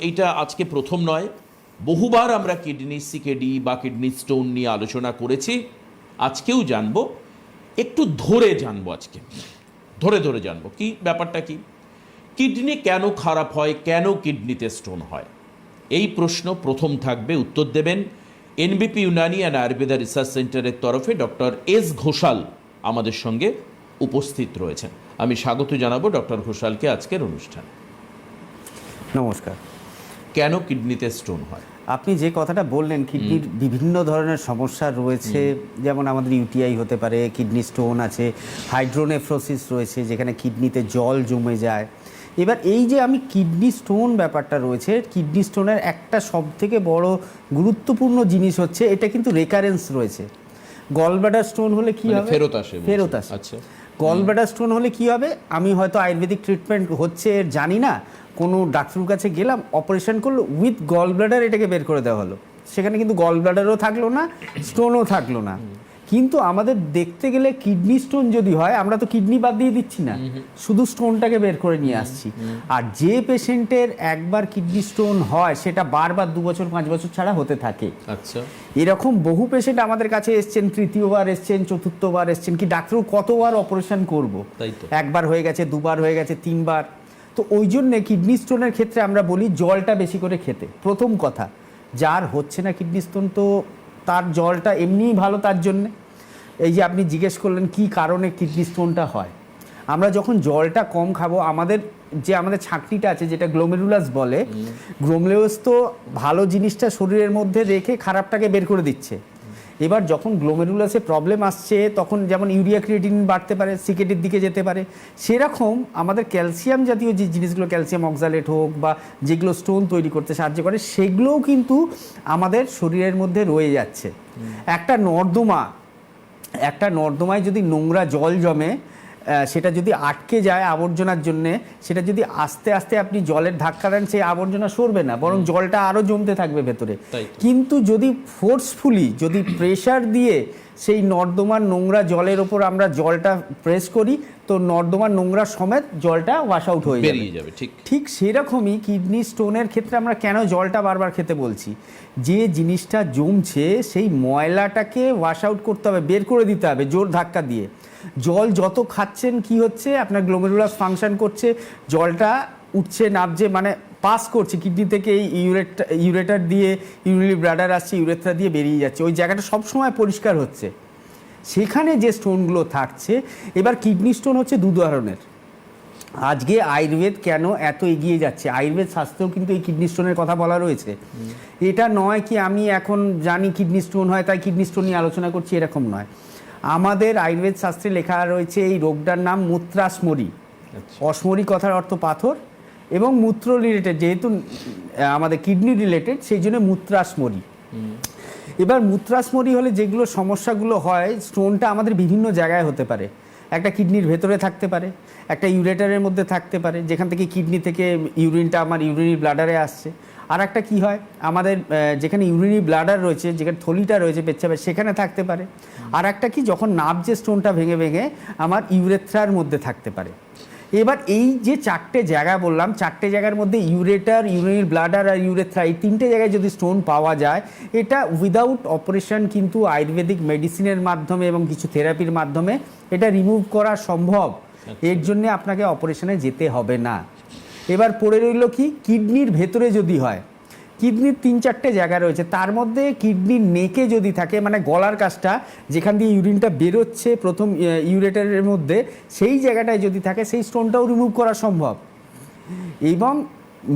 এইটা আজকে প্রথম নয়। বহুবার আমরা কিডনি, সিকেডি বা কিডনি স্টোন নিয়ে আলোচনা করেছি। আজকেও জানব। একটু ধরে জানব আজকে। ধরে ধরে জানব। কি ব্যাপারটা কি? কিডনি কেন খারাপ হয়? কেন কিডনিতে স্টোন হয়? এই প্রশ্ন প্রথম থাকবে, উত্তর দেবেন NBP Unani and Ayurveda research সেন্টারের তরফে ডক্টর এস ঘোষাল আমাদের সঙ্গে উপস্থিত রয়েছেন। আমি স্বাগত জানাব ডক্টর ঘোষালকে আজকের অনুষ্ঠান। নমস্কার। কেন কিডনিতে স্টোন হয়? আপনি যে কথাটা বললেন কিডনির বিভিন্ন ধরনের সমস্যা রয়েছে। যেমন আমাদের ইউটিআই হতে পারে কিডনি স্টোন আছে হাইড্রোনেফ্রোসিস রয়েছে যেখানে কিডনিতে জল জমে যায়। এবার এই যে আমি কিডনি স্টোন ব্যাপারটা রয়েছে কিডনি স্টোনের একটা সব থেকে বড় গুরুত্বপূর্ণ জিনিস হচ্ছে এটা কিন্তু রেকারেন্স রয়েছে। গলব্লাডার স্টোন হলে কি মানে হবে? ফেরত আসে ফেরত আসে। আচ্ছা। গলব্লাডার স্টোন হলে কি হবে? আমি হয়তো আয়ুর্বেদিক ট্রিটমেন্ট হচ্ছে জানি না। কোনো ডাক্তারের কাছে গেলাম অপারেশন করল উইথ গলব্লাডার এটাকে বের করে দেওয়া হলো। সেখানে কিন্তু গলব্লাডারও থাকল না স্টোনও থাকল না। কিন্তু আমাদের দেখতে গেলে কিডনি স্টোন যদি হয় আমরা তো কিডনি বাদ দিয়ে দিচ্ছি না। শুধু স্টোনটাকে বের করে নিয়ে আসছি। আর যে পেশেন্টের একবার কিডনি স্টোন হয় সেটা বারবার দু বছর পাঁচ বছর ছাড়া হতে থাকে। আচ্ছা। এরকম বহু পেশেন্ট আমাদের কাছে এসছেন তৃতীয়বার এসছেন চতুর্থবার এসছেন কি ডাক্তারও কতবার অপারেশন করব? তাই তো। একবার হয়ে গেছে দুবার হয়ে গেছে তিনবার। তো ওই জন্যে কিডনি স্টোনের ক্ষেত্রে আমরা বলি জলটা বেশি করে খেতে। প্রথম কথা যার হচ্ছে না কিডনি স্টোন তো তার জলটা এমনিই ভালো তার জন্যে। এই যে আপনি জিজ্ঞেস করলেন কি কারণে কিডনি স্টোনটা হয়। আমরা যখন জলটা কম খাব আমাদের যে আমাদের ছাঁকনিটা আছে যেটা গ্লোমেরুলাস বলে গ্লোমেরুলাস তো ভালো জিনিসটা শরীরের মধ্যে রেখে খারাপটাকে বের করে দিচ্ছে। এবার যখন গ্লোমেরুলাসে প্রবলেম আসছে তখন যেমন ইউরিয়া ক্রিয়েটিন বাড়তে পারে সিকেটের দিকে যেতে পারে সেরকম আমাদের ক্যালসিয়াম জাতীয় যে জিনিসগুলো ক্যালসিয়াম অক্সালেট হোক বা যেগুলো স্টোন তৈরি করতে সাহায্য করে সেগুলোও কিন্তু আমাদের শরীরের মধ্যে রয়ে যাচ্ছে। একটা নর্দমা একটা নর্দমায় যদি নোংরা জল জমে সেটা যদি আটকে যায় আবর্জনার জন্য সেটা যদি আস্তে আস্তে আপনি জলের ধাক্কা দেন সেই আবর্জনা সরবে না বরং জলটা আরও জমতে থাকবে ভেতরে। কিন্তু যদি ফোর্সফুলি যদি প্রেশার দিয়ে সেই নর্দমার নোংরা জলের ওপর আমরা জলটা প্রেস করি তো নর্দমার নোংরা সমেত জলটা ওয়াশ আউট হয়ে যাবে। যাবে ঠিক। ঠিক সেরকমই কিডনি স্টোনের ক্ষেত্রে আমরা কেন জলটা বারবার খেতে বলছি? যে জিনিসটা জমছে সেই ময়লাটাকে ওয়াশ আউট করতে হবে বের করে দিতে হবে জোর ধাক্কা দিয়ে। জল যত খাচ্ছেন কি হচ্ছে আপনার গ্লোমেরুলাস ফাংশন করছে জলটা উঠছে নামছে মানে পাস করছে কিডনি থেকে এই ইউরেট ইউরেটার দিয়ে ইউরিনারি ব্লাডার আসছে ইউরেথ্রা দিয়ে বেরিয়ে যাচ্ছে। ওই জায়গাটা সবসময় পরিষ্কার হচ্ছে। সেখানে যে স্টোনগুলো থাকছে এবার কিডনি স্টোন হচ্ছে দু ধরনের। আজকে আয়ুর্বেদ কেন এত এগিয়ে যাচ্ছে? আয়ুর্বেদ শাস্ত্রেও কিন্তু এই কিডনি স্টোনের কথা বলা রয়েছে। এটা নয় কি আমি এখন জানি কিডনি স্টোন হয় তাই কিডনি স্টোন নিয়ে আলোচনা করছি এরকম নয়। আমাদের আয়ুর্বেদ শাস্ত্রে লেখা রয়েছে এই রোগটার নাম মূত্রাসমরি। অসমরি কথার অর্থ পাথর এবং মূত্র রিলেটেড যেহেতু আমাদের কিডনি রিলেটেড সেই জন্য মূত্রাসমরি। এবার মূত্রাসমরি হলে যেগুলো সমস্যাগুলো হয় স্টোনটা আমাদের বিভিন্ন জায়গায় হতে পারে। একটা কিডনির ভেতরে থাকতে পারে একটা ইউরেটারের মধ্যে থাকতে পারে যেখান থেকে কিডনি থেকে ইউরিনটা আমার ইউরিনি ব্লাডারে আসছে। আর একটা কী হয়? আমাদের যেখানে ইউরিনি ব্লাডার রয়েছে যেখানে থলিটা রয়েছে পেচ্ছাপের সেখানে থাকতে পারে। আর একটা কি যখন নাভ যে স্টোনটা ভেঙে ভেঙে আমার ইউরেথ্রার মধ্যে থাকতে পারে। এবার এই যে চারটে জায়গা বললাম চারটে জায়গার মধ্যে ইউরেটার ইউরিনারি ব্লাডার আর ইউরেথ্রা এই তিনটে জায়গায় যদি স্টোন পাওয়া যায় এটা উইদাউট অপারেশন কিন্তু আয়ুর্বেদিক মেডিসিনের মাধ্যমে এবং কিছু থেরাপির মাধ্যমে এটা রিমুভ করা সম্ভব। এর জন্য আপনাকে অপারেশনে যেতে হবে না। এবার পড়ে রইল কি? কিডনির ভেতরে যদি হয়, কিডনির তিন চারটে জায়গা রয়েছে, তার মধ্যে কিডনির নেকে যদি থাকে মানে গলার কাজটা, যেখান দিয়ে ইউরিনটা বেরোচ্ছে প্রথম ইউরেটারের মধ্যে, সেই জায়গাটায় যদি থাকে, সেই স্টোনটাও রিমুভ করা সম্ভব। এবং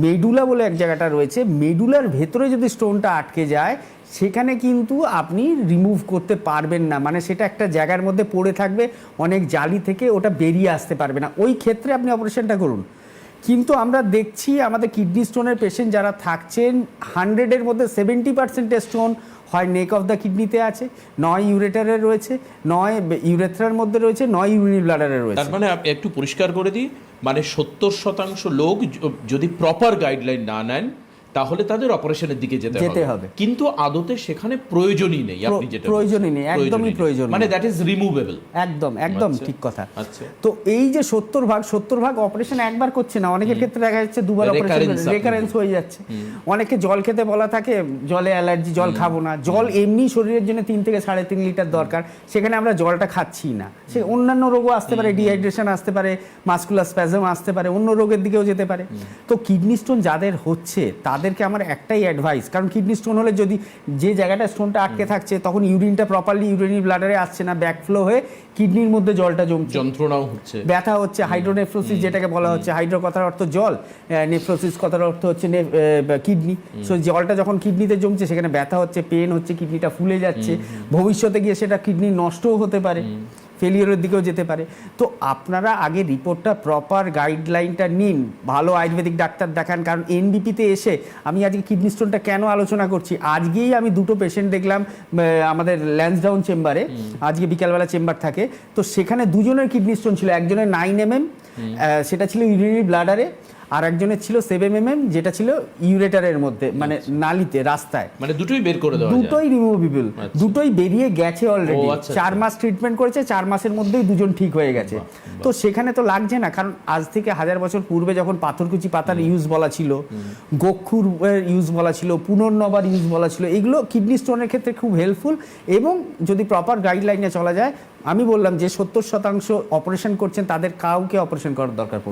মেডুলা বলে এক জায়গাটা রয়েছে, মেডুলার ভেতরে যদি স্টোনটা আটকে যায়, সেখানে কিন্তু আপনি রিমুভ করতে পারবেন না। মানে সেটা একটা জায়গার মধ্যে পড়ে থাকবে, অনেক জালি থেকে ওটা বেরিয়ে আসতে পারবে না। ওই ক্ষেত্রে আপনি অপারেশনটা করুন। কিন্তু আমরা দেখছি আমাদের কিডনি স্টোনের পেশেন্ট যারা থাকছেন হান্ড্রেডের মধ্যে সেভেন্টি পার্সেন্টের স্টোন হয় নেক অফ দ্য কিডনিতে আছে, নয় ইউরেটারে রয়েছে, নয় ইউরেথ্রার মধ্যে রয়েছে, নয় ইউরিন ব্লাডারে রয়েছে। তার মানে একটু পরিষ্কার করে দিই মানে সত্তর শতাংশ লোক যদি প্রপার গাইডলাইন না নেন তাহলে তাদের অপারেশনের দিকে যেতে যেতে হবে। কিন্তু আদতে সেখানে প্রয়োজনই নেই আপনি যেটা প্রয়োজনই নেই, একদমই প্রয়োজন মানে দ্যাট ইজ রিমুভেবল একদম একদম আচ্ছা। ঠিক কথা। আচ্ছা। তো এই যে সত্তর ভাগ সত্তর ভাগ অপারেশন একবার করছে না অনেকের ক্ষেত্রে দেখা যাচ্ছে দুবার অপারেশন রেকারেন্স হয়ে যাচ্ছে। অনেকে জল খেতে বলা থাকে জলে অ্যালার্জি জল খাব না। জল এমনি শরীরের জন্য তিন থেকে সাড়ে তিন লিটার দরকার। সেখানে আমরা জলটা খাচ্ছি না। সে অন্যান্য রোগও আসতে পারে ডিহাইড্রেশন আসতে পারে মাস্কুলার স্প্যাজম আসতে পারে অন্য রোগের দিকেও যেতে পারে। তো কিডনি স্টোন যাদের হচ্ছে তাদেরকে আমার একটাই অ্যাডভাইস কারণ কিডনি স্টোন হলে যদি যে জায়গাটা স্টোনটা আটকে থাকছে তখন ইউরিনটা প্রপারলি ইউরিনি ব্লাডারে আসছে না ব্যাকফ্লো হয়ে কিডনির মধ্যে জলটা জমছে। যন্ত্রণাও হচ্ছে। ব্যথা হচ্ছে হাইড্রোনেফ্রোসিস যেটাকে বলা হচ্ছে হাইড্রো কথার অর্থ জল নেফ্রোসিস কথার অর্থ হচ্ছে কিডনি সো জলটা যখন কিডনিতে জমছে সেখানে ব্যথা হচ্ছে পেন হচ্ছে কিডনিটা ফুলে যাচ্ছে। ভবিষ্যতে গিয়ে সেটা কিডনি নষ্টও হতে পারে। ফেলিওরের দিকেও যেতে পারে। তো আপনারা আগে রিপোর্টটা প্রপার গাইডলাইনটা নিন ভালো আয়ুর্বেদিক ডাক্তার দেখান কারণ এনবিপিতে এসে আমি আজকে কিডনি স্টোনটা কেন আলোচনা করছি? আজকেই আমি দুটো পেশেন্ট দেখলাম আমাদের ল্যান্সডাউন চেম্বারে আজকে বিকালবেলা চেম্বার থাকে। তো সেখানে দুজনের কিডনি স্টোন ছিল একজনের নাইন এম সেটা ছিল ইউরিনারি ব্লাডারে আর একজনের ছিল সেভেন এম এম যেটা ছিল ইউরেটারের মধ্যে মানে নালিতে রাস্তায়। মানে দুটোই বের করে দেওয়া দুটোই রিমুভেবল আচ্ছা। দুটোই বেরিয়ে গেছে অলরেডি আচ্ছা, চার আচ্ছা। মাস ট্রিটমেন্ট করেছে চার মাসের মধ্যেই দুজন ঠিক হয়ে গেছে। তো সেখানে তো লাগছে না কারণ আজ থেকে হাজার বছর পূর্বে যখন পাথরকুচি পাতার ইউজ বলা ছিল গক্ষুর ইউজ বলা ছিল পুনর্নবার ইউজ বলা ছিল এগুলো কিডনি স্টোনের ক্ষেত্রে খুব হেল্পফুল এবং যদি প্রপার গাইডলাইনে চলা যায় আমি বললাম যে সত্তর শতাংশ অপারেশন করছেন তাদের কাউকে অপারেশন করার দরকার।